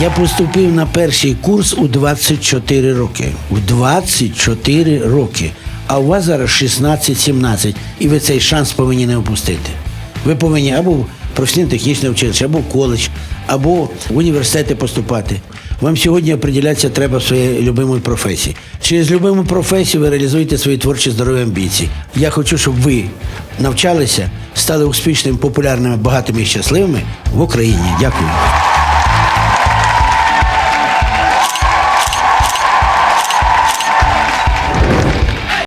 Я поступив на перший курс у 24 роки. У 24 роки. А у вас зараз 16-17. І ви цей шанс повинні не опустити. Ви повинні або в професійно-технічне училище, або в коледж, або в університети поступати. Вам сьогодні оприділятися треба в своїй любимій професії. Через любиму професію ви реалізуєте свої творчі здорові амбіції. Я хочу, щоб ви навчалися, стали успішними, популярними, багатими і щасливими в Україні. Дякую.